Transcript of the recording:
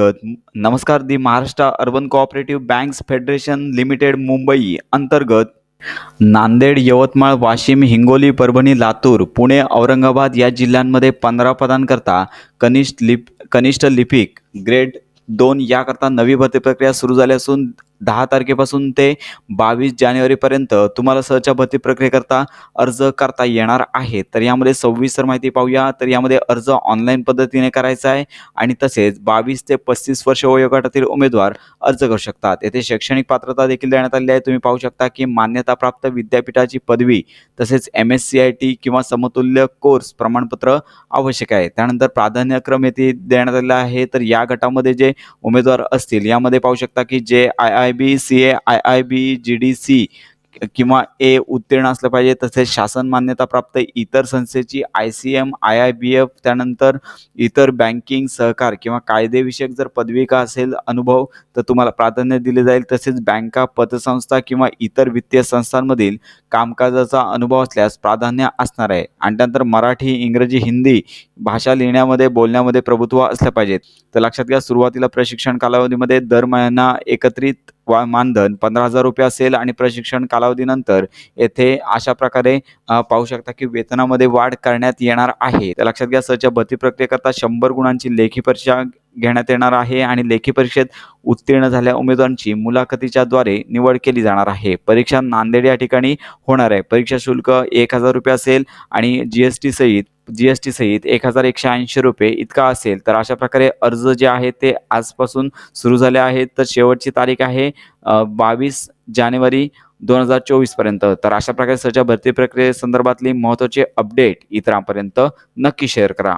नमस्कार the Maharashtra urban cooperative banks federation limited Mumbai अंतर्गत नांदेड यवतमाळ वाशिम हिंगोली परभणी लातूर पुणे औरंगाबाद या जिल्ह्यांमध्ये पंधरा पदांकरता कनिष्ठ लिप कनिष्ठ लिपिक ग्रेड दोन याकरता नवी भरती प्रक्रिया सुरू झाली असून दहा तारखेपासून ते बावीस जानेवारीपर्यंत तुम्हाला सहच्या भरती प्रक्रियेकरता अर्ज करता येणार आहे. तर यामध्ये सविस्तर माहिती पाहूया. तर यामध्ये अर्ज ऑनलाईन पद्धतीने करायचा आहे आणि तसेच बावीस ते पस्तीस वर्ष वयोगटातील उमेदवार अर्ज करू शकतात. येथे शैक्षणिक पात्रता देखील देण्यात आली आहे. तुम्ही पाहू शकता की मान्यताप्राप्त विद्यापीठाची पदवी तसेच M S C I T किंवा समतुल्य कोर्स प्रमाणपत्र आवश्यक आहे. त्यानंतर प्राधान्यक्रम येथे देण्यात आलेला आहे. तर या गटामध्ये जे उमेदवार असतील यामध्ये पाहू शकता की जे I I B C A I I B G D C किंवा ए उत्तीर्ण असलं पाहिजे तसेच शासन मान्यताप्राप्त इतर संस्थेची I C M I I B F त्यानंतर इतर बँकिंग सहकार किंवा कायदेविषयक जर पदविका असेल अनुभव तर तुम्हाला प्राधान्य दिले जाईल. तसेच बँका पतसंस्था किंवा इतर वित्तीय संस्थांमधील कामकाजाचा अनुभव असल्यास प्राधान्य असणार आहे. आणि त्यानंतर मराठी इंग्रजी हिंदी भाषा लिहिण्यामध्ये बोलण्यामध्ये प्रभुत्व असलं पाहिजे. तर लक्षात घ्या सुरुवातीला प्रशिक्षण कालावधीमध्ये दर महिना एकत्रित वा मानधन पंधरा हजार रुपये असेल आणि प्रशिक्षण कालावधीनंतर येथे अशा प्रकारे पाहू शकता की वेतनामध्ये वाढ करण्यात येणार आहे. तर लक्षात घ्या सच्या भरती प्रक्रियेकरता शंभर गुणांची लेखी परीक्षा घेण्यात येणार आहे आणि लेखी परीक्षेत उत्तीर्ण झाल्या उमेदवारांची मुलाखतीच्या द्वारे निवड केली जाणार आहे. परीक्षा नांदेड या ठिकाणी होणार आहे. परीक्षा शुल्क एक हजार रुपये असेल आणि जी एस टी सहित जी एस टी सहित एक हजार एकशे ऐंशी रुपये इतका असेल तर अशा प्रकारे अर्ज जे आहे ते आजपासून सुरू झाले आहेत. तर शेवटची तारीख आहे बावीस जानेवारी दोन हजार चोवीसपर्यंत. तर अशा प्रकारे सध्या भरती प्रक्रियेसंदर्भातली महत्त्वाची अपडेट इतरांपर्यंत नक्की शेअर करा.